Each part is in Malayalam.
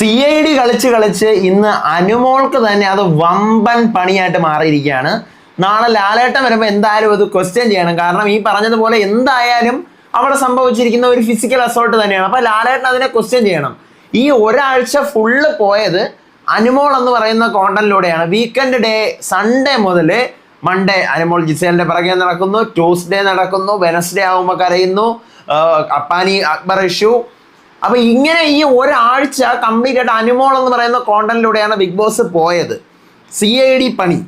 സി ഐ ഡി കളിച്ച് കളിച്ച് ഇന്ന് അനുമോൾക്ക് തന്നെ അത് വമ്പൻ പണിയായിട്ട് മാറിയിരിക്കുകയാണ്. നാളെ ലാലേട്ടം വരുമ്പോൾ എന്തായാലും അത് ക്വസ്റ്റ്യൻ ചെയ്യണം. കാരണം ഈ പറഞ്ഞതുപോലെ എന്തായാലും അവിടെ സംഭവിച്ചിരിക്കുന്ന ഒരു ഫിസിക്കൽ അസോൾട്ട് തന്നെയാണ്. അപ്പൊ ലാലേട്ടൻ അതിനെ ക്വസ്റ്റ്യൻ ചെയ്യണം. ഈ ഒരാഴ്ച ഫുള്ള് പോയത് അനുമോൾ എന്ന് പറയുന്ന കോണ്ടന്റിലൂടെയാണ് വീക്കെൻഡ് ഡേ സൺഡേ മുതൽ മൺഡേ അനുമോൾ ജിസേലിന്റെ പിറകെ നടക്കുന്നു. ട്യൂസ്ഡേ നടക്കുന്നു. വെനസ്ഡേ ആകുമ്പോൾ കരയുന്നു. അപ്പാനി അക്ബർ ഇഷ്യൂ. അപ്പൊ ഇങ്ങനെ ഈ ഒരാഴ്ച കംപ്ലീറ്റ് ആയിട്ട് അനുമോൾ എന്ന് പറയുന്ന കോണ്ടന്റിലൂടെയാണ് ബിഗ് ബോസ് പോയത്. സി ഐ ഡി പണി.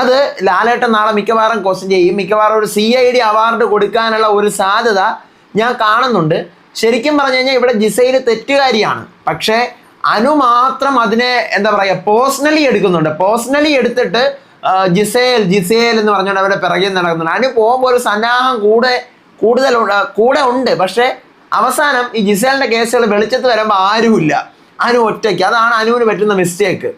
അത് ലാലേട്ടൻ നാളെ മിക്കവാറും ക്വസ്റ്റ്യൻ ചെയ്യും. മിക്കവാറും ഒരു സി ഐ ഡി അവാർഡ് കൊടുക്കാനുള്ള ഒരു സാധ്യത ഞാൻ കാണുന്നുണ്ട്. ശരിക്കും പറഞ്ഞു കഴിഞ്ഞാൽ ഇവിടെ ജിസയിൽ തെറ്റുകാരിയാണ്. പക്ഷേ അനു മാത്രം അതിനെ എന്താ പറയുക പേഴ്സണലി എടുക്കുന്നുണ്ട്. പേഴ്സണലി എടുത്തിട്ട് ജിസേൽ ജിസേൽ എന്ന് പറഞ്ഞുകൊണ്ട് അവരുടെ പിറകിൽ നടക്കുന്നുണ്ട്. അനു പോകുമ്പോൾ ഒരു സന്നാഹം കൂടെ കൂടുതൽ കൂടെ ഉണ്ട്. പക്ഷേ അവസാനം ഈ ജിസേലിന്റെ കേസുകൾ വെളിച്ചത്ത് വരുമ്പോൾ ആരുമില്ല. അനു ഒറ്റയ്ക്ക്. അതാണ് അനുവിന് പറ്റുന്ന മിസ്റ്റേക്ക്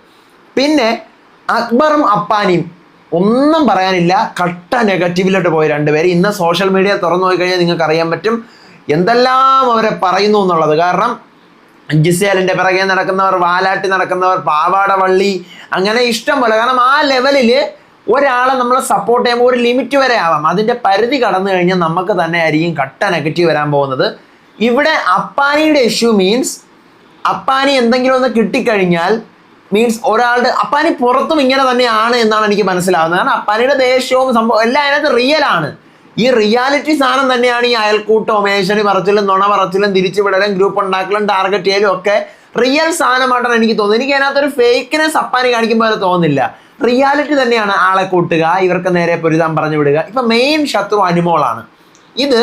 പിന്നെ അക്ബറും അപ്പാനിയും ഒന്നും പറയാനില്ല. കട്ട നെഗറ്റീവിലോട്ട് പോയി രണ്ടുപേര്. ഇന്ന് സോഷ്യൽ മീഡിയ തുറന്നു പോയി കഴിഞ്ഞാൽ നിങ്ങൾക്ക് അറിയാൻ പറ്റും എന്തെല്ലാം അവരെ പറയുന്നു എന്നുള്ളത്. കാരണം ജിസേലിന്റെ പിറകെ നടക്കുന്നവർ വാലാട്ടി നടക്കുന്നവർ പാവാട വള്ളി അങ്ങനെ ഇഷ്ടം പോലെ. കാരണം ആ ലെവലിൽ ഒരാളെ നമ്മൾ സപ്പോർട്ട് ചെയ്യുമ്പോൾ ഒരു ലിമിറ്റ് വരെ ആവാം. അതിന്റെ പരിധി കടന്നു കഴിഞ്ഞാൽ നമുക്ക് തന്നെ ആയിരിക്കും കട്ട നെഗറ്റീവ് വരാൻ പോകുന്നത്. ഇവിടെ അപ്പാനിയുടെ ഇഷ്യൂ മീൻസ് അപ്പാനി എന്തെങ്കിലും ഒന്ന് കിട്ടിക്കഴിഞ്ഞാൽ മീൻസ് ഒരാളുടെ അപ്പാനി പുറത്തും ഇങ്ങനെ തന്നെയാണ് എന്നാണ് എനിക്ക് മനസ്സിലാവുന്നത്. കാരണം അപ്പാനിയുടെ ദേഷ്യവും സംഭവം എല്ലാം അതിനകത്ത് റിയൽ ആണ്. ഈ റിയാലിറ്റി സാധനം തന്നെയാണ് ഈ അയൽക്കൂട്ടം മേശനി പറച്ചിലും നുണ പറച്ചിലും തിരിച്ചുവിടലും ഗ്രൂപ്പ് ഉണ്ടാക്കലും ടാർഗറ്റ് ചെയ്യലും ഒക്കെ റിയൽ സാധനമായിട്ടാണ് എനിക്ക് തോന്നുന്നത്. എനിക്ക് അതിനകത്തൊരു ഫേക്കിനെസ് അപ്പാനി കാണിക്കുമ്പോൾ അത് തോന്നുന്നില്ല. റിയാലിറ്റി തന്നെയാണ് ആളെ കൂട്ടുക ഇവർക്ക് നേരെ പൊരുതാൻ പറഞ്ഞു വിടുക. ഇപ്പൊ മെയിൻ ശത്രു അനുമോളാണ്. ഇത്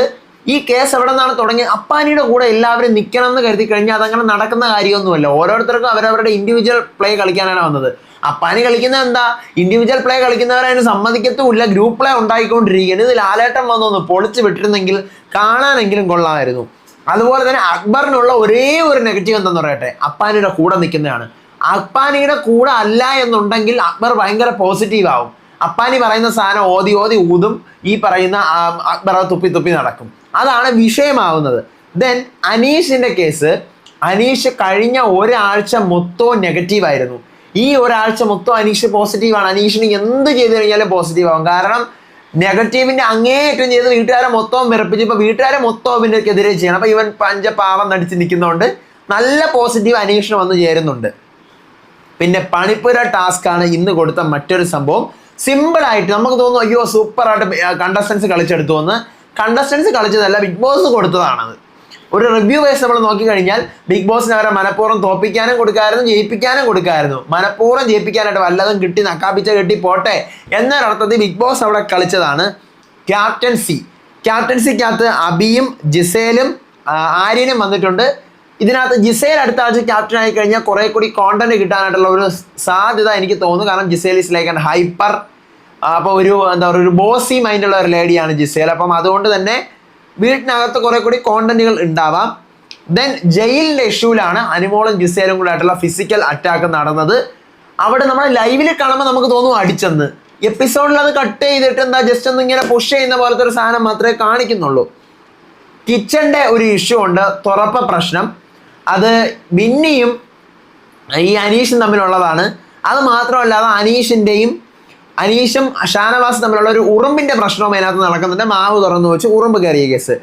ഈ കേസ് എവിടെ നിന്നാണ് തുടങ്ങിയത് അപ്പാനിയുടെ കൂടെ എല്ലാവരും നിൽക്കണം എന്ന് കരുതി കഴിഞ്ഞാൽ അതങ്ങനെ നടക്കുന്ന കാര്യമൊന്നുമല്ല. ഓരോരുത്തർക്കും അവരവരുടെ ഇൻഡിവിജ്വൽ പ്ലേ കളിക്കാനാണ് വന്നത്. അപ്പാനി കളിക്കുന്നത് എന്താ? ഇൻഡിവിജ്വൽ പ്ലേ കളിക്കുന്നവരെ അതിന് സമ്മതിക്കത്തുമില്ല. Group play ഉണ്ടായിക്കൊണ്ടിരിക്കുകയാണ്. ഇത് ലാലേട്ടൻ വന്നൊന്ന് പൊളിച്ച് വിട്ടിരുന്നെങ്കിൽ കാണാനെങ്കിലും കൊള്ളാമായിരുന്നു. അതുപോലെ തന്നെ അക്ബറിനുള്ള ഒരേ ഒരു നെഗറ്റീവ് എന്തെന്ന് പറയട്ടെ? അപ്പാനിയുടെ കൂടെ നിൽക്കുന്നതാണ്. അപ്പാനിയുടെ കൂടെ അല്ല എന്നുണ്ടെങ്കിൽ അക്ബർ ഭയങ്കര പോസിറ്റീവ് ആവും. അപ്പാനി പറയുന്ന സാധനം ഓതി ഓതി ഊതും. ഈ പറയുന്ന അക്ബർ തുപ്പി തുപ്പി നടക്കും. അതാണ് വിഷയമാവുന്നത്. ദെൻ അനീഷിന്റെ കേസ് അനീഷ് കഴിഞ്ഞ ഒരാഴ്ച മൊത്തവും നെഗറ്റീവ് ആയിരുന്നു. ഈ ഒരാഴ്ച മൊത്തം അനീഷ് പോസിറ്റീവാണ് അനീഷിന് എന്ത് ചെയ്തു കഴിഞ്ഞാലും പോസിറ്റീവ് ആവും. കാരണം നെഗറ്റീവിന്റെ അങ്ങേയറ്റം ചെയ്ത് വീട്ടുകാരെ മൊത്തവും വിറപ്പിച്ച് ഇപ്പൊ വീട്ടുകാരെ മൊത്തവും എതിരെ ചെയ്യണം. അപ്പൊ ഇവൻ പഞ്ചപാവം നടിച്ച് നിൽക്കുന്നതുകൊണ്ട് നല്ല പോസിറ്റീവ് അനീഷിന് വന്ന് ചേരുന്നുണ്ട്. പിന്നെ പണിപ്പുര ടാസ്ക് ആണ് ഇന്ന് കൊടുത്ത മറ്റൊരു സംഭവം. സിമ്പിൾ ആയിട്ട് നമുക്ക് തോന്നുന്നു അയ്യോ സൂപ്പറായിട്ട് കണ്ടസ്റ്റൻസ് കളിച്ചെടുത്തു എന്ന്. കണ്ടസ്റ്റൻസ് കളിച്ചതല്ല ബിഗ് ബോസ് കൊടുത്തതാണത്. ഒരു റിവ്യൂ വൈസ് നമ്മൾ നോക്കിക്കഴിഞ്ഞാൽ ബിഗ് ബോസിന് അവരെ മനഃപൂർവം തോപ്പിക്കാനും കൊടുക്കായിരുന്നു ജയിപ്പിക്കാനും കൊടുക്കായിരുന്നു. മനഃപൂർവം ജയിപ്പിക്കാനായിട്ട് വല്ലതും കിട്ടി നക്കാപ്പിച്ച കെട്ടി പോട്ടെ എന്നൊരർത്ഥത്തിൽ ബിഗ് ബോസ് അവിടെ കളിച്ചതാണ് ക്യാപ്റ്റൻസി ക്യാപ്റ്റൻസിക്കകത്ത് അബിയും ജിസേലും ആര്യനും വന്നിട്ടുണ്ട്. ഇതിനകത്ത് ജിസേൽ അടുത്ത ആഴ്ച ക്യാപ്റ്റൻ ആയി കഴിഞ്ഞാൽ കുറെ കൂടി കോണ്ടന്റ് കിട്ടാനായിട്ടുള്ള ഒരു സാധ്യത എനിക്ക് തോന്നുന്നു. കാരണം Gisele is like and hyper അപ്പോൾ ഒരു എന്താ പറയുക ഒരു ബോസി മൈൻഡ് ഉള്ള ഒരു ലേഡിയാണ് ജിസേൽ. അപ്പം അതുകൊണ്ട് തന്നെ വീട്ടിനകത്ത് കുറെ കൂടി കോണ്ടന്റുകൾ ഉണ്ടാവാം. ദെൻ ജയിലിന്റെ ഇഷ്യൂലാണ് അനുമോളും ജിസേലും കൂടെ ആയിട്ടുള്ള ഫിസിക്കൽ അറ്റാക്ക് നടന്നത്. അവിടെ നമ്മൾ ലൈവിൽ കാണുമ്പോൾ നമുക്ക് തോന്നും അടിച്ചെന്ന്. എപ്പിസോഡിൽ അത് കട്ട് ചെയ്തിട്ട് എന്താ ജസ്റ്റ് ഒന്ന് ഇങ്ങനെ പുഷ് ചെയ്യുന്ന പോലത്തെ ഒരു സാധനം മാത്രമേ കാണിക്കുന്നുള്ളൂ. കിച്ചന്റെ ഒരു ഇഷ്യൂ ഉണ്ട്. തുറപ്പ പ്രശ്നം. അത് ബിന്നിയും ഈ അനീഷും തമ്മിലുള്ളതാണ്. അത് മാത്രമല്ലാതെ അനീഷിന്റെയും അനീഷും ഷാനവാസും തമ്മിലുള്ള ഒരു ഉറുമ്പിന്റെ പ്രശ്നവും അതിനകത്ത് നടക്കുന്നുണ്ട്. മാവ് തുറന്നു വെച്ച് ഉറുമ്പ് കയറിയ കേസ്.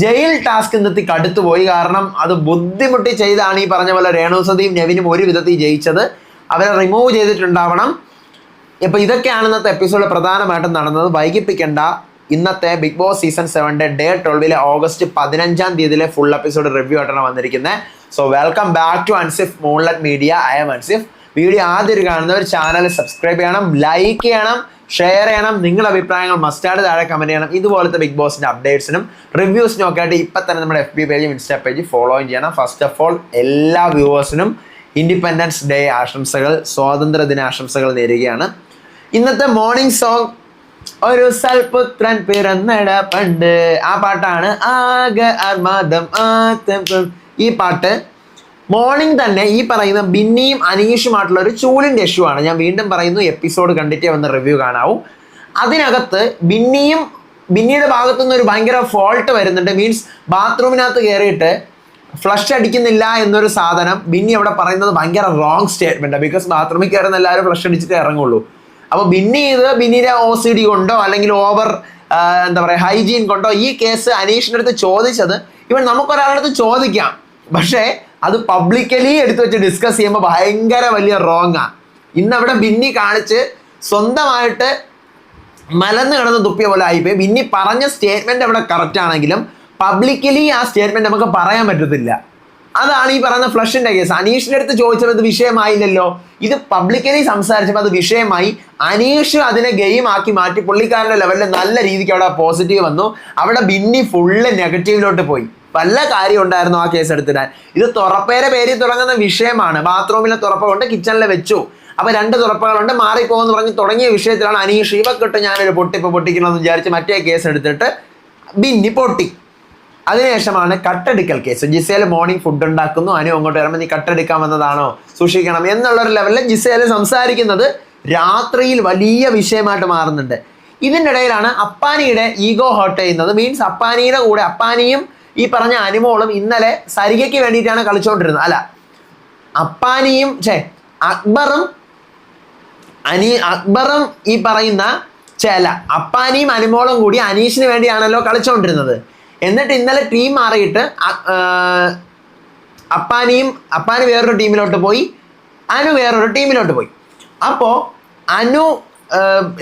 ജയിൽ ടാസ്ക് നിർത്തി കടുത്തുപോയി കാരണം അത് ബുദ്ധിമുട്ടി ചെയ്താണ് ഈ പറഞ്ഞ പോലെ രേണുസതിയും നെവിനും ഒരു വിധത്തിൽ ജയിച്ചത്. അവരെ റിമൂവ് ചെയ്തിട്ടുണ്ടാവണം. ഇപ്പൊ ഇതൊക്കെയാണ് ഇന്നത്തെ എപ്പിസോഡ് പ്രധാനമായിട്ടും നടന്നത്. വൈകിപ്പിക്കേണ്ട ഇന്നത്തെ ബിഗ് ബോസ് സീസൺ സെവന്റെ ഡേ ട്വൽവിലെ ഓഗസ്റ്റ് പതിനഞ്ചാം തീയതിയിലെ ഫുൾ എപ്പിസോഡ് റിവ്യൂ ആയിട്ടാണ് വന്നിരിക്കുന്നത് so welcome back to Ansif moonlet media I M Ansif video ആദ്യം കാണുന്നവർ ചാനൽ സബ്സ്ക്രൈബ് ചെയ്യണം ലൈക്ക് ചെയ്യണം ഷെയർ ചെയ്യണം. നിങ്ങളുടെ അഭിപ്രായങ്ങൾ മസ്റ്റാർഡ് താഴെ കമന്റ് ചെയ്യണം. ഇതുപോലത്തെ ബിഗ് ബോസിന്റെ അപ്ഡേറ്റ്സിനും റിവ്യൂസിനും ഒക്കെ ആയിട്ട് ഇപ്പം തന്നെ നമ്മുടെ എഫ് ബി പേജും ഇൻസ്റ്റാ പേജ് ഫോളോ ചെയ്യണം. ഫസ്റ്റ് ഓഫ് ഓൾ എല്ലാ വ്യൂവേഴ്സിനും ഇൻഡിപെൻഡൻസ് ഡേ ആശംസകൾ സ്വാതന്ത്ര്യ ദിന ആശംസകൾ നേരുകയാണ്. ഇന്നത്തെ മോർണിംഗ് സോങ് ഒരു സൽപുത്രൻ പിറന്നട പണ്ട്. ആ പാട്ടാണ് ആകെ ആത്മാദം ആത്തം ഈ പാട്ട് മോർണിംഗ് തന്നെ ഈ പറയുന്ന ബിന്നിയും അനീഷുമായിട്ടുള്ള ഒരു ചൂലിന്റെ ഇഷ്യൂ ആണ്. ഞാൻ വീണ്ടും പറയുന്നു എപ്പിസോഡ് കണ്ടിട്ടേ വന്ന് റിവ്യൂ കാണാവൂ. അതിനകത്ത് ബിന്നിയും ബിന്നിയുടെ ഭാഗത്തുനിന്ന് ഒരു ഭയങ്കര ഫോൾട്ട് വരുന്നുണ്ട്. മീൻസ് ബാത്റൂമിനകത്ത് കയറിയിട്ട് ഫ്ലഷ് അടിക്കുന്നില്ല എന്നൊരു സാധനം ബിന്നി അവിടെ പറയുന്നത് ഭയങ്കര റോങ് സ്റ്റേറ്റ്മെന്റ് ബിക്കോസ് ബാത്റൂമിൽ കയറുന്ന എല്ലാവരും ഫ്ലഷ് അടിച്ചിട്ട് ഇറങ്ങുള്ളൂ. അപ്പോൾ ബിന്നി ഇത് ബിന്നിയുടെ ഒ സി ഡി കൊണ്ടോ അല്ലെങ്കിൽ ഓവർ എന്താ പറയുക ഹൈജീൻ കൊണ്ടോ ഈ കേസ് അനീഷിന്റെ അടുത്ത് ചോദിച്ചത് ഇവൻ നമുക്കൊരാളുടെ അടുത്ത് ചോദിക്കാം. പക്ഷേ അത് പബ്ലിക്കലി എടുത്തു വെച്ച് ഡിസ്കസ് ചെയ്യുമ്പോൾ ഭയങ്കര വലിയ റോങ്ങാ ഇന്ന് അവിടെ ബിന്നി കാണിച്ച് സ്വന്തമായിട്ട് മലന്ന് കിടന്ന് തുപ്പിയ പോലെ ആയിപ്പോയി ബിന്നി പറഞ്ഞ സ്റ്റേറ്റ്മെന്റ് അവിടെ കറക്റ്റ് ആണെങ്കിലും പബ്ലിക്കലി ആ സ്റ്റേറ്റ്മെന്റ് നമുക്ക് പറയാൻ പറ്റത്തില്ല. അതാണ് ഈ പറയുന്ന ഫ്ലഷിന്റെ കേസ് അനീഷിന്റെ അടുത്ത് ചോദിച്ചപ്പോൾ ഇത് വിഷയമായില്ലല്ലോ. ഇത് പബ്ലിക്കലി സംസാരിച്ചപ്പോൾ അത് വിഷയമായി. അനീഷ് അതിനെ ഗെയിം ആക്കി മാറ്റി. പുള്ളിക്കാരന്റെ ലെവലിൽ നല്ല രീതിക്ക് അവിടെ പോസിറ്റീവ് വന്നു. അവിടെ ബിന്നി ഫുള്ള് നെഗറ്റീവിലോട്ട് പോയി. വല്ല കാര്യം ഉണ്ടായിരുന്നു ആ കേസ് എടുത്തിടാൻ? ഇത് തുറപ്പേരെ പേരിൽ തുടങ്ങുന്ന വിഷയമാണ്. ബാത്റൂമിലെ തുറപ്പ കൊണ്ട് കിച്ചണിൽ വെച്ചു. അപ്പൊ രണ്ട് തുറപ്പകളുണ്ട് മാറിപ്പോകുമെന്ന് പറഞ്ഞ് തുടങ്ങിയ വിഷയത്തിലാണ് അനീഷ് ഇവക്കിട്ട് ഞാനൊരു പൊട്ടിപ്പ് പൊട്ടിക്കണമെന്ന് വിചാരിച്ച് മറ്റേ കേസ് എടുത്തിട്ട് ബിന്നി പൊട്ടി. അതിനുശേഷമാണ് കട്ടെടുക്കൽ കേസ് ജിസേൽ മോർണിംഗ് ഫുഡ് ഉണ്ടാക്കുന്നു അനു അങ്ങോട്ട് വരുമ്പോൾ നീ കട്ടെടുക്കാൻ വന്നതാണോ? സൂക്ഷിക്കണം എന്നുള്ളൊരു ലെവലിൽ ജിസേൽ സംസാരിക്കുന്നത് രാത്രിയിൽ വലിയ വിഷയമായിട്ട് മാറുന്നുണ്ട്. ഇതിനിടയിലാണ് അപ്പാനിയുടെ ഈഗോ ഹോട്ട് ചെയ്യുന്നത്. മീൻസ് അപ്പാനിയുടെ കൂടെ അപ്പാനിയും ഈ പറഞ്ഞ അനുമോളും ഇന്നലെ സരികയ്ക്ക് വേണ്ടിയിട്ടാണ് കളിച്ചുകൊണ്ടിരുന്നത് അല്ല അപ്പാനിയും ഛേ അക്ബറും അനി അക്ബറും ഈ പറയുന്ന ചേല അപ്പാനിയും അനുമോളും കൂടി അനീഷിന് വേണ്ടിയാണല്ലോ കളിച്ചുകൊണ്ടിരുന്നത് എന്നിട്ട് ഇന്നലെ ടീം മാറിയിട്ട് അപ്പാനിയും അപ്പാനി വേറൊരു ടീമിലോട്ട് പോയി അനു വേറൊരു ടീമിലോട്ട് പോയി. അപ്പോൾ അനു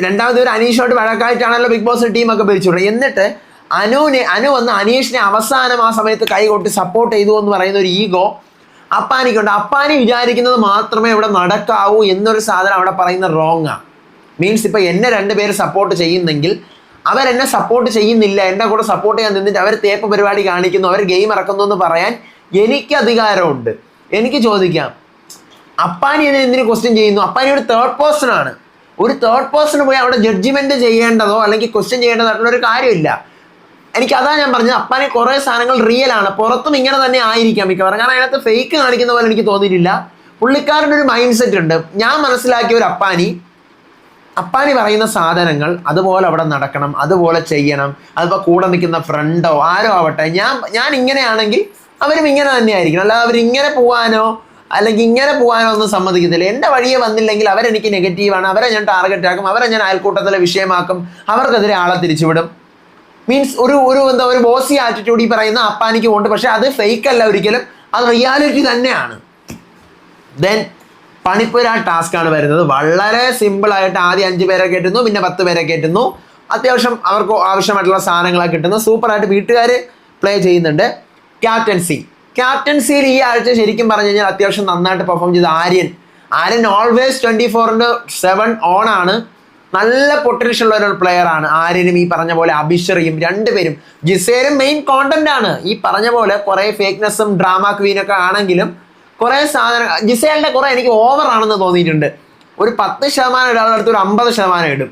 രണ്ടാമത് ഒരു അനീഷോട്ട് വഴക്കായിട്ടാണല്ലോ ബിഗ് ബോസ് ടീമൊക്കെ ഭരിച്ചുകൊണ്ട് എന്നിട്ട് അനുവിനെ അനു വന്ന് അനീഷിനെ അവസാനം ആ സമയത്ത് കൈകൊട്ടി സപ്പോർട്ട് ചെയ്തു എന്ന് പറയുന്ന ഒരു ഈഗോ അപ്പാനിക്കുണ്ട്. അപ്പാനി വിചാരിക്കുന്നത് മാത്രമേ ഇവിടെ നടക്കാവൂ എന്നൊരു സാധനം അവിടെ പറയുന്ന റോങ്ങാണ് മീൻസ് ഇപ്പൊ എന്നെ രണ്ടുപേര് സപ്പോർട്ട് ചെയ്യുന്നെങ്കിൽ അവരെന്നെ സപ്പോർട്ട് ചെയ്യുന്നില്ല എന്റെ കൂടെ സപ്പോർട്ട് ചെയ്യാൻ നിന്നിട്ട് അവർ തേപ്പ് പരിപാടി കാണിക്കുന്നു അവർ ഗെയിം ഇറക്കുന്നു എന്ന് പറയാൻ എനിക്ക് അധികാരമുണ്ട്. എനിക്ക് ചോദിക്കാം. അപ്പാനി ഇതിന് എന്തിനു ക്വസ്റ്റ്യൻ ചെയ്യുന്നു? അപ്പാനി ഒരു തേർഡ് പേഴ്സൺ ആണ്. ഒരു തേർഡ് പേഴ്സൺ പോയി അവിടെ ജഡ്ജ്മെന്റ് ചെയ്യേണ്ടതോ അല്ലെങ്കിൽ ക്വസ്റ്റ്യൻ ചെയ്യേണ്ടതായിട്ടുള്ള ഒരു കാര്യമില്ല. എനിക്ക് അതാ ഞാൻ പറഞ്ഞത്. അപ്പാനെ കുറേ സാധനങ്ങൾ റിയൽ ആണ്. പുറത്തും ഇങ്ങനെ തന്നെ ആയിരിക്കാം മിക്കവാറും. കാരണം അതിനകത്ത് ഫേക്ക് കാണിക്കുന്ന പോലെ എനിക്ക് തോന്നിയിട്ടില്ല. പുള്ളിക്കാരന്റെ ഒരു മൈൻഡ് സെറ്റ് ഉണ്ട്. ഞാൻ മനസ്സിലാക്കിയ ഒരു അപ്പാനി അപ്പാനി പറയുന്ന സാധനങ്ങൾ അതുപോലെ അവിടെ നടക്കണം അതുപോലെ ചെയ്യണം അതിപ്പോൾ കൂടെ നിൽക്കുന്ന ഫ്രണ്ടോ ആരോ ആവട്ടെ. ഞാൻ ഞാൻ ഇങ്ങനെയാണെങ്കിൽ അവരും ഇങ്ങനെ തന്നെ ആയിരിക്കണം. അല്ലാതെ അവരിങ്ങനെ പോകാനോ അല്ലെങ്കിൽ ഇങ്ങനെ പോകാനോ ഒന്നും സമ്മതിക്കുന്നില്ല എന്റെ വഴിയെ വന്നില്ലെങ്കിൽ അവരെനിക്ക് നെഗറ്റീവാണ് അവരെ ഞാൻ ടാർഗറ്റ് ആക്കും. അവരെ ഞാൻ അയൽക്കൂട്ടത്തിലെ വിഷയമാക്കും. അവർക്കെതിരെ ആളെ തിരിച്ചുവിടും. മീൻസ് ഒരു ഒരു എന്താ ഒരു ബോസി ആറ്റിറ്റ്യൂഡ് ഈ പറയുന്ന അപ്പാനിക്ക് ഉണ്ട്. പക്ഷെ അത് ഫേക്ക് അല്ല ഒരിക്കലും. അത് റിയാലിറ്റി തന്നെയാണ്. ദെൻ ടാസ്ക് ആണ് വരുന്നത്. വളരെ സിമ്പിൾ ആയിട്ട് ആദ്യം അഞ്ച് പേരെ കയറ്റുന്നു പിന്നെ പത്ത് പേരെ കയറ്റുന്നു അത്യാവശ്യം അവർക്ക് ആവശ്യമായിട്ടുള്ള സാധനങ്ങളൊക്കെ കിട്ടുന്നു. സൂപ്പറായിട്ട് വീട്ടുകാർ പ്ലേ ചെയ്യുന്നുണ്ട്. ക്യാപ്റ്റൻസി ക്യാപ്റ്റൻസിയിൽ ഈ ആഴ്ച ശരിക്കും പറഞ്ഞു കഴിഞ്ഞാൽ അത്യാവശ്യം നന്നായിട്ട് പെർഫോം ചെയ്ത ആര്യൻ. ആര്യൻ ഓൾവേസ് ട്വന്റി ഫോറിന്റെ സെവൻ ഓൺ ആണ്. നല്ല പൊട്ടൻഷ്യൽ ഉള്ള ഒരു പ്ലെയർ ആണ്. ആര്യനും ഈ പറഞ്ഞ പോലെ അഭിഷറിയും രണ്ടുപേരും. ജിസേലും മെയിൻ കോണ്ടന്റ് ആണ്. ഈ പറഞ്ഞ പോലെ കുറെ ഫേക്ക്നെസ്സും ഡ്രാമ ക്വീനൊക്കെ ആണെങ്കിലും കുറെ സാധനം ജിസേലിന്റെ കുറെ എനിക്ക് ഓവർ ആണെന്ന് തോന്നിയിട്ടുണ്ട്. ഒരു പത്ത് ശതമാനം ഒരാളുടെ അടുത്ത് ഒരു അമ്പത് ശതമാനം ഇടും.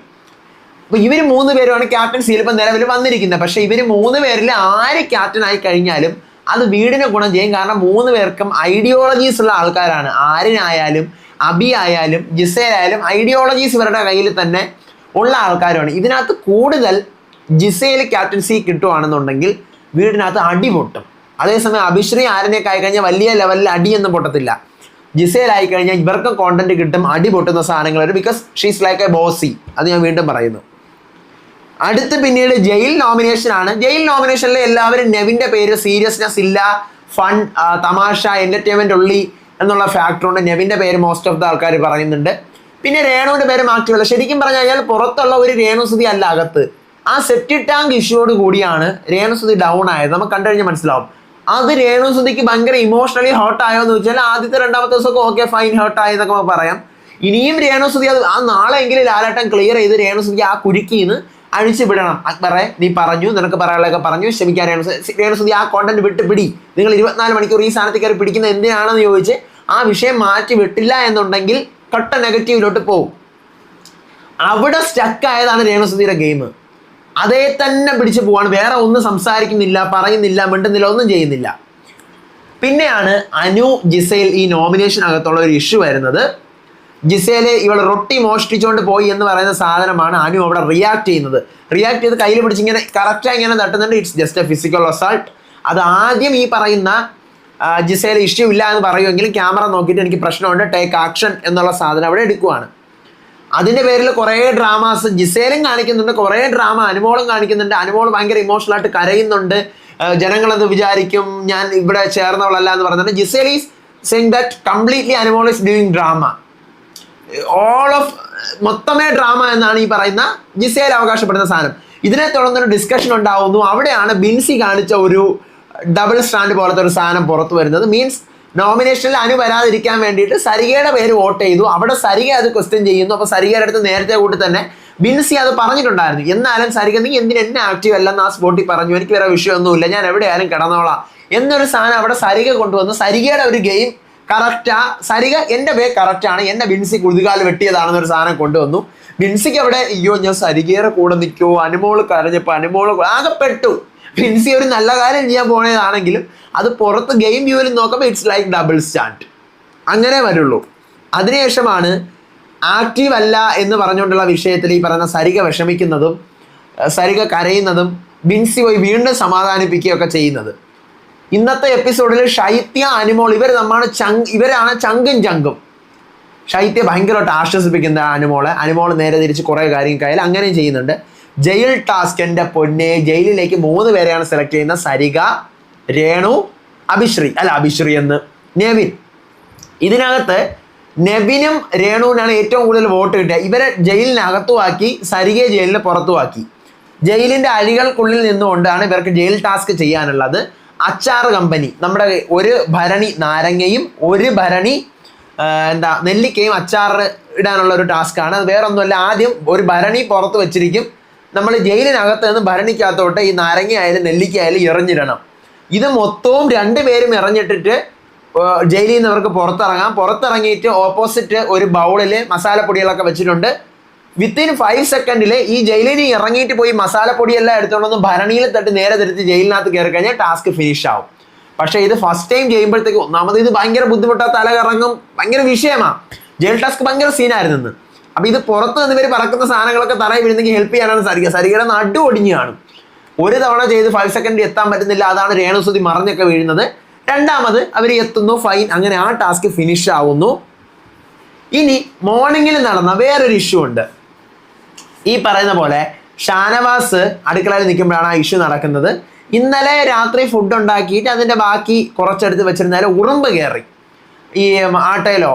അപ്പൊ ഇവർ മൂന്ന് പേരുമാണ് ക്യാപ്റ്റൻസിയിൽ ഇപ്പം നിലവിൽ വന്നിരിക്കുന്നത്. പക്ഷെ ഇവർ മൂന്ന് പേരിൽ ആര് ക്യാപ്റ്റൻ ആയി കഴിഞ്ഞാലും അത് വീടിനെ ഗുണം ചെയ്യും. കാരണം മൂന്ന് പേർക്കും ഐഡിയോളജീസ് ഉള്ള ആൾക്കാരാണ്. ആരിനായാലും അബി ആയാലും ജിസേലായാലും ഐഡിയോളജീസ് ഇവരുടെ കയ്യിൽ തന്നെ ഉള്ള ആൾക്കാരുമാണ്. ഇതിനകത്ത് കൂടുതൽ ജിസേൽ ക്യാപ്റ്റൻസി കിട്ടുവാണെന്നുണ്ടെങ്കിൽ വീടിനകത്ത് അടി പൊട്ടും. അതേസമയം അഭിശ്രീ ആരനെയൊക്കെ ആയിക്കഴിഞ്ഞാൽ വലിയ ലെവലിൽ അടിയൊന്നും പൊട്ടത്തില്ല. ജിസേൽ ആയി കഴിഞ്ഞാൽ ഇവർക്ക് കോണ്ടന്റ് കിട്ടും അടി പൊട്ടുന്ന സാധനങ്ങൾ വരും because she's like a bossy അത് ഞാൻ വീണ്ടും പറയുന്നു. അടുത്ത് പിന്നീട് ജയിൽ നോമിനേഷൻ ആണ്. ജയിൽ നോമിനേഷനിൽ എല്ലാവരും നെവിന്റെ പേര് സീരിയസ്നെസ് ഇല്ല ഫൺ തമാശ എന്റർടൈൻമെന്റ് ഉള്ളി എന്നുള്ള ഫാക്ടറുണ്ട് നെവിന്റെ പേര് മോസ്റ്റ് ഓഫ് ദ ആൾക്കാർ പറയുന്നുണ്ട്. പിന്നെ രേണുവിന്റെ പേര് മാറ്റിയുള്ള ശരിക്കും പറഞ്ഞു കഴിഞ്ഞാൽ പുറത്തുള്ള ഒരു രേണുസുതി അല്ല അകത്ത്. ആ സെപ്റ്റി ടാങ്ക് ഇഷ്യൂയോട് കൂടിയാണ് രേണുസുതി ഡൗൺ ആയത്. നമുക്ക് കണ്ടു കഴിഞ്ഞാൽ മനസ്സിലാവും. അത് രേണുസുതിക്ക് ഭയങ്കര ഇമോഷണലി ഹേർട്ട് ആയോ എന്ന് വെച്ചാൽ ആദ്യത്തെ രണ്ടാമത്തെ ദിവസമൊക്കെ ഓക്കെ ഫൈൻ ഹേർട്ട് ആയതൊക്കെ നമുക്ക് പറയാം. ഇനിയും രേണുസുതി അത് ആ നാളെയെങ്കിലും ലാലാട്ടം ക്ലിയർ ചെയ്ത് രേണുസുതി ആ കുരുക്കിന്ന് അഴിച്ചു വിടണം. അക്ബറെ നീ പറഞ്ഞു നിനക്ക് പറയാനുള്ളതൊക്കെ പറഞ്ഞു. ക്ഷമിക്കാൻ രേണുസു രേണുസുതി ആ കോണ്ടന്റ് വിട്ട് പിടി. നിങ്ങൾ ഇരുപത്തിനാല് മണിക്കൂർ ഈ സ്ഥാനത്ത് കയറി പിടിക്കുന്നത് എന്തിനാണെന്ന് ചോദിച്ച് ആ വിഷയം മാറ്റി വിട്ടില്ല എന്നുണ്ടെങ്കിൽ കട്ട നെഗറ്റീവിലോട്ട് പോകും അവിടെ സ്റ്റക്ക് ആയതാണ് രേണുസുതിയുടെ ഗെയിം അതേ തന്നെ പിടിച്ചു പോവാണ്. വേറെ ഒന്നും സംസാരിക്കുന്നില്ല പറയുന്നില്ല മിണ്ടുന്നില്ല ഒന്നും ചെയ്യുന്നില്ല. പിന്നെയാണ് അനു ജിസേൽ ഈ നോമിനേഷൻ അകത്തുള്ള ഒരു ഇഷ്യൂ വരുന്നത്. ജിസേൽ ഇവൾ റൊട്ടി മോഷ്ടിച്ചുകൊണ്ട് പോയി എന്ന് പറയുന്ന സാധനമാണ് അനു അവിടെ റിയാക്ട് ചെയ്യുന്നത്. റിയാക്ട് ചെയ്ത് കയ്യിൽ പിടിച്ച് ഇങ്ങനെ കറക്റ്റായി ഇങ്ങനെ തട്ടുന്നുണ്ട്. It's just a physical assault അത് ആദ്യം ഈ പറയുന്ന ജിസേൽ ഇഷ്യൂ ഇല്ല എന്ന് പറയുമെങ്കിലും ക്യാമറ നോക്കിയിട്ട് എനിക്ക് പ്രശ്നമുണ്ട് ടേക്ക് ആക്ഷൻ എന്നുള്ള സാധനം അവിടെ എടുക്കുവാണ്. അതിന്റെ പേരിൽ കുറേ ഡ്രാമാസ് ജിസേലും കാണിക്കുന്നുണ്ട് കുറേ ഡ്രാമ അനുമോളും കാണിക്കുന്നുണ്ട്. അനുമോൾ ഭയങ്കര ഇമോഷണലായിട്ട് കരയുന്നുണ്ട്. ജനങ്ങളെന്ന് വിചാരിക്കും ഞാൻ ഇവിടെ ചേർന്നവളല്ല എന്ന് പറയുന്നുണ്ട് Gisele is saying that completely Anumol is doing drama all of മൊത്തമേ drama എന്നാണ് ഈ പറയുന്ന ജിസേൽ അവകാശപ്പെടുന്ന സാധനം. ഇതിനെ തുടർന്നൊരു ഡിസ്കഷൻ ഉണ്ടാവുന്നു. അവിടെയാണ് ബിൻസി കാണിച്ച ഒരു ഡബിൾ സ്റ്റാൻഡ് പോലത്തെ ഒരു സാധനം പുറത്തു വരുന്നത്. മീൻസ് നോമിനേഷനിൽ അനു വരാതിരിക്കാൻ വേണ്ടിയിട്ട് സരികയുടെ പേര് വോട്ട് ചെയ്തു. അവിടെ സരിക അത് ക്വസ്റ്റ്യൻ ചെയ്യുന്നു. അപ്പോൾ സരികയുടെ അടുത്ത് നേരത്തെ കൂട്ടി തന്നെ ബിൻസി അത് പറഞ്ഞിട്ടുണ്ടായിരുന്നു. എന്നാലും സരിക നീ എന്തിന് എന്നെ ആക്റ്റീവ് അല്ലെന്ന് ആ സ്പോട്ടിൽ പറഞ്ഞു. എനിക്ക് വേറെ വിഷയമൊന്നുമില്ല. ഞാൻ എവിടെയായാലും കിടന്നോളാം. എന്നൊരു സാധനം അവിടെ സരിക കൊണ്ടുവന്ന്. സരികയുടെ ഒരു ഗെയിം കറക്റ്റാ സരിക എന്റെ പേര് കറക്റ്റാണ് എന്റെ ബിൻസി കുതികാൽ വെട്ടിയതാണെന്നൊരു സാധനം കൊണ്ടുവന്നു. ബിൻസിക്ക് അവിടെ അയ്യോ ഞാൻ സരികയുടെ കൂടെ നിൽക്കുമോ അനുമോൾ കരഞ്ഞപ്പോൾ അനുമോൾ ആകെപ്പെട്ടു. ബിൻസി ഒരു നല്ല കാര്യം ചെയ്യാൻ പോണതാണെങ്കിലും അത് പുറത്ത് ഗെയിം വ്യൂവിൽ നോക്കുമ്പോൾ ഇറ്റ്സ് ലൈക്ക് ഡബിൾ സ്റ്റാൻഡ് അങ്ങനെ വരുള്ളൂ. അതിനുശേഷമാണ് ആക്റ്റീവ് അല്ല എന്ന് പറഞ്ഞുകൊണ്ടുള്ള വിഷയത്തിൽ ഈ പറയുന്ന സരിക വിഷമിക്കുന്നതും സരിക കരയുന്നതും ബിൻസി പോയി വീണ്ടും സമാധാനിപ്പിക്കുകയൊക്കെ ചെയ്യുന്നത്. ഇന്നത്തെ എപ്പിസോഡിൽ ശൈത്യ അനുമോൾ ഇവർ നമ്മളാണ് ചങ് ഇവരാണ് ചങ്കും ചങ്കും. ശൈത്യ ഭയങ്കരമായിട്ട് ആശ്വസിപ്പിക്കുന്ന അനുമോളെ. അനുമോൾ നേരെ തിരിച്ച് കുറേ കാര്യം കയ്യിൽ അങ്ങനെയും ചെയ്യുന്നുണ്ട്. ജയിൽ ടാസ്ക് എന്റെ പൊന്നെ. ജയിലിലേക്ക് മൂന്ന് പേരെയാണ് സെലക്ട് ചെയ്യുന്നത് സരിക രേണു അഭിശ്രീ. അല്ല അഭിശ്രീ എന്ന്. നെവിൻ. ഇതിനകത്ത് നെവിനും രേണുവിനാണ് ഏറ്റവും കൂടുതൽ വോട്ട് കിട്ടിയത് ഇവരെ ജയിലിനകത്തുമാക്കി സരികയെ ജയിലിന് പുറത്തുമാക്കി ജയിലിന്റെ അഴികൾക്കുള്ളിൽ നിന്നുകൊണ്ടാണ് ഇവർക്ക് ജയിൽ ടാസ്ക് ചെയ്യാനുള്ളത്. അച്ചാർ കമ്പനി നമ്മുടെ ഒരു ഭരണി നാരങ്ങയും ഒരു ഭരണി എന്താ നെല്ലിക്കയും അച്ചാർ ഇടാനുള്ള ഒരു ടാസ്ക്കാണ് അത് വേറൊന്നുമല്ല ആദ്യം ഒരു ഭരണി പുറത്ത് വെച്ചിരിക്കും. നമ്മൾ ജയിലിനകത്ത് നിന്ന് ഭരണിക്കകത്തോട്ട് ഈ നാരങ്ങയായാലും നെല്ലിക്കയായാലും ഇറഞ്ഞിടണം ഇത് മൊത്തവും രണ്ടുപേരും ഇറഞ്ഞിട്ടിട്ട് ജയിലിൽ നിന്ന് അവർക്ക് പുറത്തിറങ്ങാം. പുറത്തിറങ്ങിയിട്ട് ഓപ്പോസിറ്റ് ഒരു ബൗളിൽ മസാലപ്പൊടികളൊക്കെ വെച്ചിട്ടുണ്ട്. വിത്തിൻ ഫൈവ് സെക്കൻഡിൽ ഈ ജയിലിൽ ഇറങ്ങിയിട്ട് പോയി മസാലപ്പൊടിയെല്ലാം എടുത്തോണ്ടൊന്ന് ഭരണിയിൽ തട്ടി നേരെ തിരിച്ച് ജയിലിനകത്ത് കയറി കഴിഞ്ഞാൽ ടാസ്ക് ഫിനിഷ് ആവും. പക്ഷേ ഇത് ഫസ്റ്റ് ടൈം ചെയ്യുമ്പോഴത്തേക്ക് ഒന്നാമത് ഇത് ഭയങ്കര ബുദ്ധിമുട്ടാ തല കറങ്ങും ഭയങ്കര വിഷയമാണ് ജയിൽ ടാസ്ക് ഭയങ്കര സീനായിരുന്നു അപ്പൊ ഇത് പുറത്ത് നിന്ന് ഇവർ പറക്കുന്ന സാധനങ്ങളൊക്കെ തറയിൽ വീഴുന്നെങ്കിൽ ഹെൽപ്പ് ചെയ്യാനാണ് സാധിക്കുക. സരികയുടെ നടു ഒടിഞ്ഞാണ് ഒരു തവണ ചെയ്ത് ഫൈവ് സെക്കൻഡ് എത്താൻ പറ്റുന്നില്ല. അതാണ് രേണുസുതി മറിഞ്ഞൊക്കെ വീഴുന്നത്. രണ്ടാമത് അവർ എത്തുന്നു ഫൈൻ അങ്ങനെ ആ ടാസ്ക് ഫിനിഷ് ആവുന്നു. ഇനി മോർണിംഗിൽ നടന്ന വേറൊരു ഇഷ്യൂ ഉണ്ട്. ഈ പറയുന്ന പോലെ ഷാനവാസ് അടുക്കളയിൽ നിൽക്കുമ്പോഴാണ് ആ ഇഷ്യൂ നടക്കുന്നത്. ഇന്നലെ രാത്രി ഫുഡ് ഉണ്ടാക്കിയിട്ട് അതിന്റെ ബാക്കി കുറച്ചെടുത്ത് വെച്ചിരുന്നാലും ഉറുമ്പ് കയറി ഈ ആട്ടയിലോ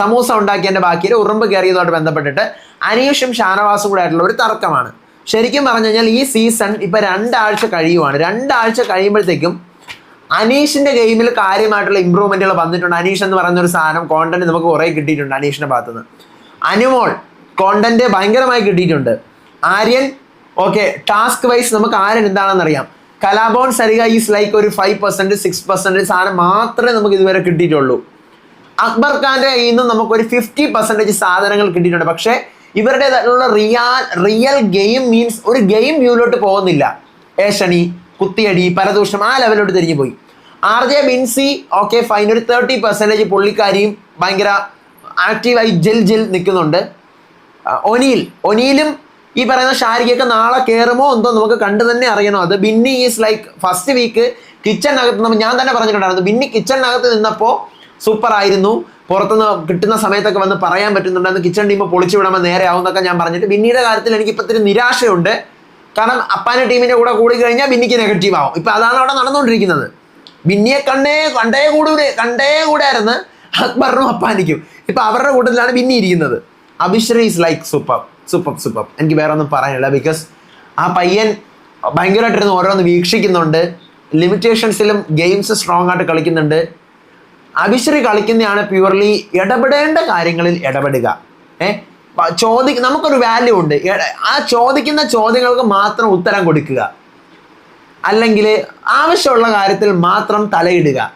സമൂസ ഉണ്ടാക്കിയതിന്റെ ബാക്കിയിൽ ഉറുമ്പ് കയറിയതുമായിട്ട് ബന്ധപ്പെട്ടിട്ട് അനീഷും ഷാനവാസും കൂടെ ആയിട്ടുള്ള ഒരു തർക്കമാണ്. ശരിക്കും പറഞ്ഞു കഴിഞ്ഞാൽ ഈ സീസൺ ഇപ്പൊ രണ്ടാഴ്ച കഴിയുവാണ്. രണ്ടാഴ്ച കഴിയുമ്പോഴത്തേക്കും അനീഷിന്റെ ഗെയിമിൽ കാര്യമായിട്ടുള്ള ഇമ്പ്രൂവ്മെന്റുകൾ വന്നിട്ടുണ്ട്. അനീഷ് എന്ന് പറയുന്ന ഒരു സാധനം കോണ്ടന്റ് നമുക്ക് കുറേ കിട്ടിയിട്ടുണ്ട് അനീഷിന്റെ ഭാഗത്തുനിന്ന്. അനുമോൾ കോണ്ടന്റ് ഭയങ്കരമായി കിട്ടിയിട്ടുണ്ട്. ആര്യൻ ഓക്കെ ടാസ്ക് വൈസ് നമുക്ക് ആര്യൻ എന്താണെന്ന് അറിയാം. കലാബോൺ സരിക ഈസ് ലൈക്ക് ഒരു ഫൈവ് പെർസെന്റ് സിക്സ് പെർസെന്റ് സാധനം മാത്രമേ നമുക്ക് ഇതുവരെ കിട്ടിയിട്ടുള്ളൂ. അക്ബർ ഖാന്റെ കയ്യിൽ നിന്ന് നമുക്ക് ഒരു ഫിഫ്റ്റി പെർസെന്റേജ് സാധനങ്ങൾ കിട്ടിയിട്ടുണ്ട്. പക്ഷേ ഇവരുടേതായിട്ടുള്ള റിയാൽ റിയൽ ഗെയിം മീൻസ് ഒരു ഗെയിം വ്യൂലോട്ട് പോകുന്നില്ല. ഏഷണി കുത്തിയടി പരദൂഷണം ആ ലെവലിലോട്ട് തിരിഞ്ഞു പോയി R J Binsi okay fine ഒരു തേർട്ടി പെർസെന്റേജ് പുള്ളിക്കാരിയും ഭയങ്കര ആക്റ്റീവായി ജെൽ ജെൽ നിൽക്കുന്നുണ്ട്. ഒനിയിൽ ഒനീൽ ഒനീലും ഈ പറയുന്ന ഷാരികയൊക്കെ നാളെ കയറുമോ എന്തോ നമുക്ക് കണ്ടു തന്നെ അറിയണോ. അത് Binny is like first week കിച്ചണിനകത്ത് ഞാൻ തന്നെ പറഞ്ഞിട്ടുണ്ടായിരുന്നു ബിന്നി കിച്ചണിനകത്ത് നിന്നപ്പോൾ സൂപ്പർ ആയിരുന്നു പുറത്തുനിന്ന് കിട്ടുന്ന സമയത്തൊക്കെ വന്ന് പറയാൻ പറ്റുന്നുണ്ടെന്ന് കിച്ചൺ ടീം പൊളിച്ചു വിടുമ്പോൾ നേരെ ആവും എന്നൊക്കെ ഞാൻ പറഞ്ഞിട്ട് ബിന്നിയുടെ കാര്യത്തിൽ എനിക്ക് ഇപ്പം ഇത്തിരി നിരാശയുണ്ട്. കാരണം അപ്പാന്റെ ടീമിന്റെ കൂടെ കൂടി കഴിഞ്ഞാൽ ബിന്നിക്ക് നെഗറ്റീവ് ആവും. ഇപ്പൊ അതാണ് അവിടെ നടന്നുകൊണ്ടിരിക്കുന്നത്. ബിന്നിയെ കണ്ടേ കണ്ടേ കൂടെ കണ്ടേ കൂടായിരുന്നു. അക്ബറിനും അപ്പാനിക്കും. ഇപ്പൊ അവരുടെ കൂട്ടത്തിലാണ് ബിന്നി ഇരിക്കുന്നത്. Abhishree is like super super super എനിക്ക് വേറെ ഒന്നും പറയാനില്ല ബിക്കോസ് ആ പയ്യൻ ഭയങ്കരമായിട്ടിരുന്ന് ഓരോന്ന് വീക്ഷിക്കുന്നുണ്ട്. ലിമിറ്റേഷൻസിലും ഗെയിംസ് സ്ട്രോങ് ആയിട്ട് കളിക്കുന്നുണ്ട്. അഭിശ്രീ കളിക്കുന്നതാണ് പ്യുവർലി ഇടപെടേണ്ട കാര്യങ്ങളിൽ ഇടപെടുക. ഏ? ചോദി നമുക്കൊരു വാല്യൂ ഉണ്ട്. ആ ചോദിക്കുന്ന ചോദ്യങ്ങൾക്ക് മാത്രം ഉത്തരം കൊടുക്കുക. അല്ലെങ്കിൽ ആവശ്യമുള്ള കാര്യത്തിൽ മാത്രം തലയിടുക.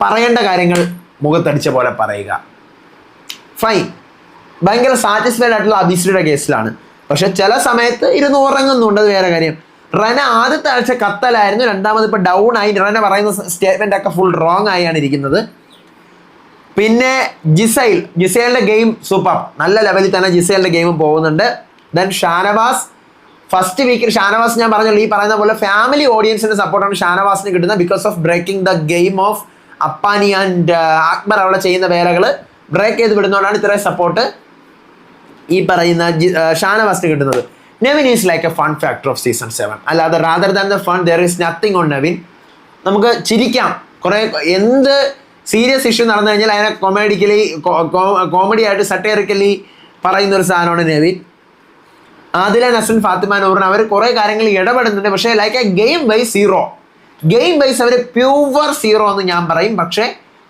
പറയേണ്ട കാര്യങ്ങൾ മുഖത്തടിച്ച പോലെ പറയുക. ഫൈൻ ഭയങ്കര സാറ്റിസ്ഫൈഡ് ആയിട്ടുള്ള അഭിശ്രീയുടെ കേസിലാണ് പക്ഷെ ചില സമയത്ത് ഇരുന്ന് ഉറങ്ങുന്നുണ്ട് അത് വേറെ കാര്യം. റന ആദ്യത്തെ ആഴ്ച കത്തലായിരുന്നു. രണ്ടാമത് ഇപ്പൊ ഡൗൺ ആയി. റന പറയുന്ന സ്റ്റേറ്റ്മെന്റ് ഒക്കെ ഫുൾ റോങ് ആയാണ് ഇരിക്കുന്നത്. പിന്നെ ജിസൈൽ. ജിസൈലിന്റെ ഗെയിം സൂപ്പർ നല്ല ലെവലിൽ തന്നെ ജിസൈലിന്റെ ഗെയിം പോകുന്നുണ്ട്. ദെൻ ഷാനവാസ്. ഫസ്റ്റ് വീക്കിൽ ഷാനവാസ് ഞാൻ പറഞ്ഞല്ലോ ഈ പറയുന്ന പോലെ ഫാമിലി ഓഡിയൻസിന്റെ സപ്പോർട്ടാണ് ഷാനവാസിന് കിട്ടുന്നത് because of breaking the game of Appani and Akbar അവിടെ ചെയ്യുന്ന വേലകൾ ബ്രേക്ക് ചെയ്ത് വിടുന്നതുകൊണ്ടാണ് ഇത്രയും സപ്പോർട്ട് ഈ പറയുന്ന ജി- ഷാനവാസിന് കിട്ടുന്നത്. Nevin is like a fun factor of season seven അല്ലാതെ rather than the fun there is nothing on Nevin നമുക്ക് ചിരിക്കാം. കുറേ എന്ത് സീരിയസ് ഇഷ്യൂ നടന്നു കഴിഞ്ഞാൽ അതിനെ കൊമേഡിക്കലി കോമഡി ആയിട്ട് സട്ടേറിക്കലി പറയുന്ന ഒരു സാധനമാണ് നെവിൻ ആദില നസൻ ഫാത്തിമ നൂറിന് അവർ കുറേ കാര്യങ്ങൾ ഇടപെടുന്നുണ്ട്. പക്ഷേ like a game by zero game wise our pure zero എന്ന് ഞാൻ പറയും. പക്ഷേ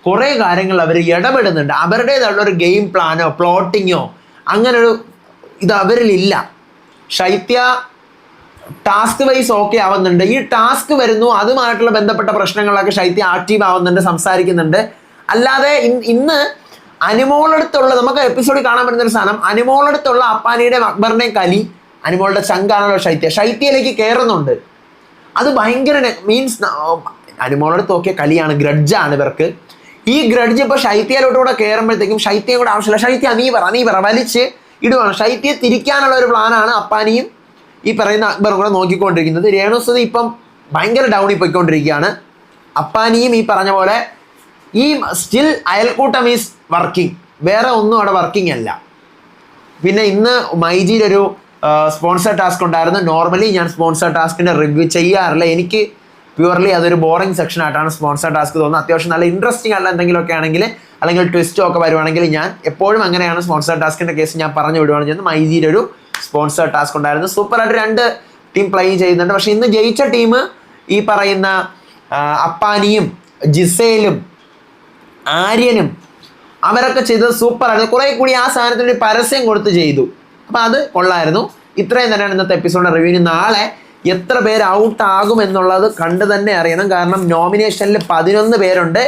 കുറേ കാര്യങ്ങൾ അവർ ഇടപെടുന്നുണ്ട്. അവരുടേതായുള്ള ഒരു ഗെയിം പ്ലാനോ പ്ലോട്ടിങ്ങോ അങ്ങനെ ഒരു ഇത് അവരിലില്ല. ശൈത്യ ടാസ്ക് വൈസ് ഓക്കെ ആവുന്നുണ്ട്. ഈ ടാസ്ക് വരുന്നു. അതുമായിട്ടുള്ള ബന്ധപ്പെട്ട പ്രശ്നങ്ങളൊക്കെ ശൈത്യ ആക്റ്റീവ് ആവുന്നുണ്ട് സംസാരിക്കുന്നുണ്ട്. അല്ലാതെ ഇന്ന് അനുമോളടുത്തുള്ള നമുക്ക് എപ്പിസോഡിൽ കാണാൻ പറ്റുന്ന ഒരു സാധനം. അനുമോളടുത്തുള്ള അപ്പാനിയുടെ അക്ബറിനെ കലി അനുമോളുടെ ചങ്കാണല്ലോ ശൈത്യ. ശൈത്യയിലേക്ക് കയറുന്നുണ്ട് അത് ഭയങ്കര മീൻസ് അനുമോളടുത്ത് നോക്കിയ കലിയാണ് ഗ്രഡ്ജാണ് ഇവർക്ക്. ഈ ഗ്രഡ്ജ് ഇപ്പൊ ശൈത്യയിലോട്ടുകൂടെ കയറുമ്പോഴത്തേക്കും ശൈത്യം കൂടെ ആവശ്യമില്ല. ശൈത്യ നീ പറ നീ പറ. വലിച്ച് ഇടുവാണ്. ശൈത്യയെ തിരിക്കാനുള്ള ഒരു പ്ലാനാണ് അപ്പാനിയും ഈ പറയുന്ന അക്ബറും കൂടെ നോക്കിക്കൊണ്ടിരിക്കുന്നത്. രേണുസുതി ഇപ്പം ഭയങ്കര ഡൗണിൽ പോയിക്കൊണ്ടിരിക്കുകയാണ്. അപ്പാനിയും ഈ പറഞ്ഞ പോലെ ഈ സ്റ്റിൽ അയൽക്കൂട്ടം ഈസ് വർക്കിംഗ് വേറെ ഒന്നും അവിടെ വർക്കിംഗ് അല്ല. പിന്നെ ഇന്ന് മൈജിയിലൊരു സ്പോൺസർ ടാസ്ക് ഉണ്ടായിരുന്നു. നോർമലി ഞാൻ സ്പോൺസർ ടാസ്കിന്റെ റിവ്യൂ ചെയ്യാറില്ല. എനിക്ക് പ്യുവർലി അതൊരു ബോറിംഗ് സെക്ഷൻ ആയിട്ടാണ് സ്പോൺസർ ടാസ്ക് തോന്നുന്നത്. അത്യാവശ്യം നല്ല ഇൻട്രസ്റ്റിംഗ് അല്ല എന്തെങ്കിലുമൊക്കെ ആണെങ്കിൽ അല്ലെങ്കിൽ ട്വിസ്റ്റോ ഒക്കെ വരുവാണെങ്കിൽ ഞാൻ എപ്പോഴും അങ്ങനെയാണ് സ്പോൺസർ ടാസ്കിന്റെ കേസ് ഞാൻ പറഞ്ഞു വിടുവാണ് ചെയ്യുന്നത്. മൈജിയുടെ ഒരു സ്പോൺസർ ടാസ്ക് ഉണ്ടായിരുന്നു. സൂപ്പറായിട്ട് രണ്ട് ടീം പ്ലേ ചെയ്യുന്നുണ്ട്. പക്ഷേ ഇന്ന് ജയിച്ച ടീം ഈ പറയുന്ന അപ്പാനിയും ജിസേലും ആര്യനും അവരൊക്കെ ചെയ്തത് സൂപ്പറായിരുന്നു കുറെ കൂടി ആ സാധനത്തിന് പരസ്യം കൊടുത്ത് ചെയ്തു. അപ്പം അത് കൊള്ളായിരുന്നു. ഇത്രയും തന്നെയാണ് ഇന്നത്തെ എപ്പിസോഡ് റിവ്യൂ നാളെ എത്ര പേര് ഔട്ട് ആകും എന്നുള്ളത് കണ്ട് തന്നെ അറിയണം. കാരണം നോമിനേഷനിൽ പതിനൊന്ന് പേരുണ്ട്.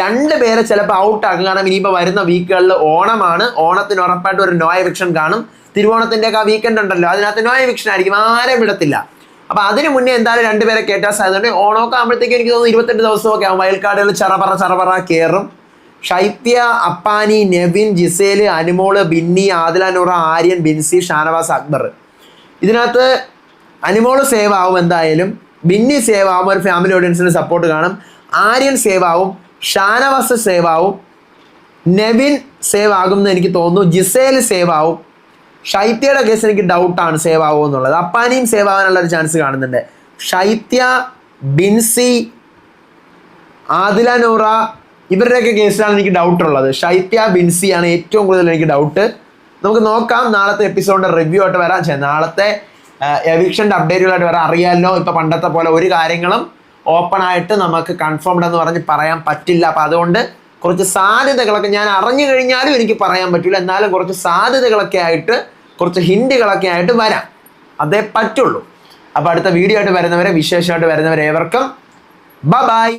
രണ്ട് പേരെ ചിലപ്പോൾ ഔട്ടാക്കും കാരണം ഇനിയിപ്പോൾ വരുന്ന വീക്കുകളിൽ ഓണമാണ്. ഓണത്തിന് ഉറപ്പായിട്ട് ഒരു നോ എവിക്ഷൻ കാണും. തിരുവോണത്തിന്റെ ഒക്കെ ആ വീക്കെൻഡ് ഉണ്ടല്ലോ. അതിനകത്ത് നോ എവിക്ഷൻ ആയിരിക്കും. ആരും വിടത്തില്ല. അപ്പോൾ അതിന് മുന്നേ എന്തായാലും രണ്ടുപേരെ കേട്ടാൽ സാധ്യതയുണ്ട്. ഓണമൊക്കെ ആകുമ്പോഴത്തേക്ക് എനിക്ക് തോന്നുന്നു ഇരുപത്തെട്ട് ദിവസമൊക്കെ ആകും വയൽക്കാടുകൾ ചറപറ ചറപറ കയറും ഷൈത്യ അപ്പാനി നെവിൻ ജിസേൽ അനുമോൾ ബിന്നി ആദില നൂറ ആര്യൻ ബിൻസി ഷാനവാസ് അക്ബർ. ഇതിനകത്ത് അനുമോൾ സേവ് ആവും എന്തായാലും. ബിന്നി സേവ് ആവും. ഒരു ഫാമിലി ഓഡിയൻസിന് സപ്പോർട്ട് കാണും. ആര്യൻ സേവ് ആവും. ഷാനവാസ് സേവ് ആവും നെവിൻ സേവ് ആകുമെന്ന് എനിക്ക് തോന്നുന്നു ജിസേൽ സേവ് ആവും ഷൈത്യയുടെ കേസ് എനിക്ക് ഡൗട്ടാണ് സേവ് ആവുമോ എന്നുള്ളത്. അപ്പാനിയും സേവ് ആവാനുള്ള ഒരു ചാൻസ് കാണുന്നുണ്ട്. ഷൈത്യ ബിൻസി ആദില നൂറ ഇവരുടെയൊക്കെ കേസിലാണ് എനിക്ക് ഡൗട്ട് ഉള്ളത്. ഷൈത്യ ബിൻസി ആണ് ഏറ്റവും കൂടുതൽ എനിക്ക് ഡൗട്ട് നമുക്ക് നോക്കാം. നാളത്തെ എപ്പിസോഡിന്റെ റിവ്യൂ ആയിട്ട് വരാം. നാളത്തെ എവിക്ഷന്റെ അപ്ഡേറ്റുകളായിട്ട് വരാം. അറിയാമല്ലോ ഇപ്പൊ പണ്ടത്തെ പോലെ ഒരു കാര്യങ്ങളും ഓപ്പൺ ആയിട്ട് നമുക്ക് കൺഫേംഡ് എന്ന് പറഞ്ഞ് പറയാൻ പറ്റില്ല. അപ്പം അതുകൊണ്ട് കുറച്ച് സാധ്യതകളൊക്കെ ഞാൻ അറിഞ്ഞു കഴിഞ്ഞാലും എനിക്ക് പറയാൻ പറ്റില്ല. എന്നാലും കുറച്ച് സാധ്യതകളൊക്കെ ആയിട്ട് കുറച്ച് ഹിൻഡുകളൊക്കെ ആയിട്ട് വരാം. അതേ പറ്റുള്ളൂ. അപ്പം അടുത്ത വീഡിയോ ആയിട്ട് വരുന്നവരെ വിശേഷമായിട്ട് വരുന്നവരെ ഏവർക്കും ബൈ